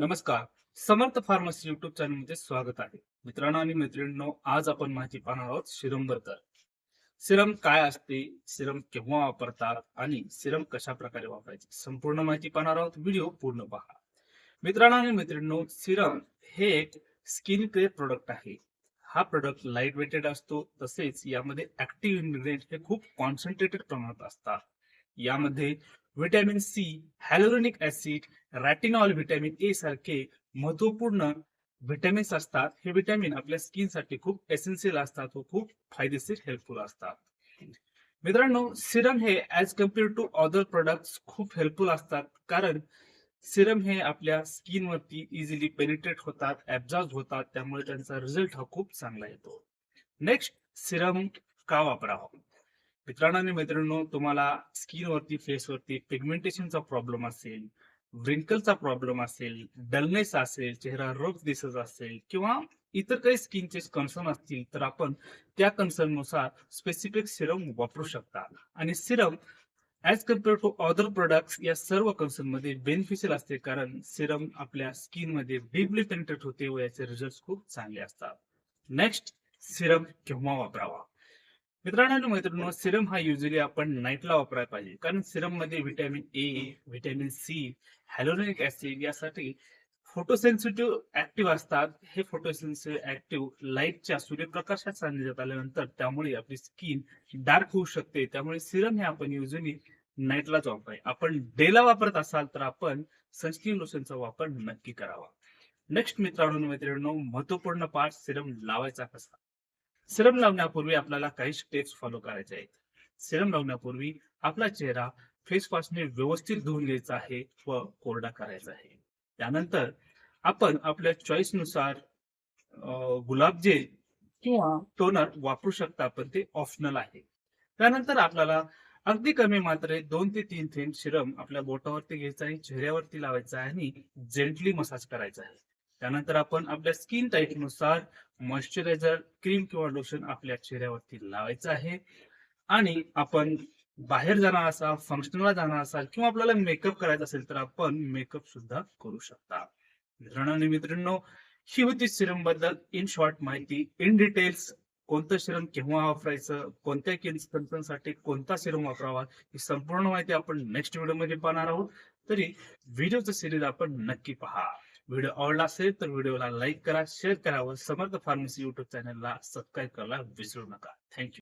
नमस्कार. समर्थ pharmacy YouTube चॅनलमध्ये स्वागत आहे. मित्रांनो आणि मैत्रिणींनो आज आपण माहिती पाहणार आहोत सिरमबद्दल. सिरम काय असते सिरम केव्हा वापरतात आणि सिरम कशा प्रकारे वापरायचे संपूर्ण माहिती पाहणार आहोत. व्हिडिओ पूर्ण पहा. मित्रांनो आणि मैत्रिणींनो सिरम हे एक स्किन केअर प्रोडक्ट आहे. हा प्रोडक्ट लाइट वेटेड असतो तसेच यामध्ये ऍक्टिव्ह इन्ग्रेडियंट हे खूप कॉन्सन्ट्रेटेड प्रमाणात असतात. यामध्ये vitamin C hyaluronic acid retinol vitamin A सारखे महत्त्वपूर्ण व्हिटॅमिन्स असतात. हे व्हिटॅमिन आपल्या स्किनसाठी खूप एसेन्शियल असतात व खूप फायदेशीर हेल्पफुल असतात. मित्रांनो सिरम हे as compared to other product खूप हेल्पफुल असतात. कारण सिरम हे आपल्या स्किन वरती इझिली पेनिट्रेट होतात ऍब्झॉर्ब होतात. त्यामुळे त्यांचा रिझल्ट हा खूप चांगला येतो. नेक्स्ट सिरम का वापरावा? मित्रांनो आणि मैत्रिणींनो तुम्हाला स्किन वरती फेस वरती पिगमेंटेशनचा प्रॉब्लेम असेल व्रिंकलचा प्रॉब्लेम असेल डलनेस असेल चेहरा रोग दिसत असेल किंवा इतर काही स्किनचे कन्सर्न असतील तर आपण त्या कन्सर्ननुसार स्पेसिफिक सिरम वापरू शकता. आणि serum as compared to other products या सर्व कन्सर्नमध्ये बेनिफिशियल असते कारण सिरम आपल्या स्किनमध्ये डीपली पेनिट्रेट होते व याचे रिझल्ट खूप चांगले असतात. नेक्स्ट सिरम केव्हा वापरावा? मित्रांनो आणि सिरम हा युजली आपण नाईटला वापरायला पाहिजे. कारण सिरममध्ये vitamin A vitamin C hyaluronic acid यासाठी फोटोसेन्सिटिव्ह ऍक्टिव्ह असतात. हे फोटोसेन्सिटिव्ह ऍक्टिव्ह लाईटच्या सूर्यप्रकाशात सांगण्यात आल्यानंतर त्यामुळे आपली स्किन डार्क होऊ शकते. त्यामुळे सिरम हे आपण युजली नाईटलाच वापराय. आपण डेला वापरत असाल तर आपण सनस्क्रीन लोशनचा वापर नक्की करावा. नेक्स्ट मित्रांनो आणि मैत्रिणींनो महत्त्वपूर्ण पार्ट सिरम लावायचा कसा? सिरम लावण्यापूर्वी आपल्याला काही स्टेप्स फॉलो करायचे आहेत. सिरम लावण्यापूर्वी आपला चेहरा फेस वॉशने व्यवस्थित धुवून घ्यायचा आहे व कोरडा करायचा आहे. त्यानंतर आपण आपल्या चॉईसनुसार अं, गुलाबजेल किंवा टोनर वापरू शकता पण ते ऑप्शनल आहे. त्यानंतर आपल्याला अगदी कमी मात्रेत दोन ते तीन थेंब सिरम आपल्या बोटावरती घ्यायचा आहे चेहऱ्यावरती लावायचा आहे आणि जेंटली मसाज करायचा आहे. त्यानंतर आपण आपल्या स्किन टाईपनुसार मॉइश्चरायझर क्रीम किंवा लोशन आपल्या चेहऱ्यावरती लावायचं आहे. आणि आपण बाहेर जाणार असाल फंक्शनला जाणार असाल किंवा आपल्याला मेकअप करायचा असेल तर आपण मेकअप सुद्धा करू शकता. मित्रांनो आणि मित्रांनो ही होती सिरमबद्दल. इन शॉर्ट माहिती. इन डिटेल्स कोणतं सिरम केव्हा वापरायचं कोणत्या साठी कोणता सिरम वापरावा ही संपूर्ण माहिती आपण नेक्स्ट व्हिडिओमध्ये पाहणार आहोत. तरी व्हिडिओचं सिरीज आपण नक्की पहा. व्हिडिओ आवडला असेल तर व्हिडिओला लाईक करा शेअर करा व समर्थ फार्मसी युट्यूब चॅनलला सबस्क्राईब करायला विसरू नका. थँक्यू.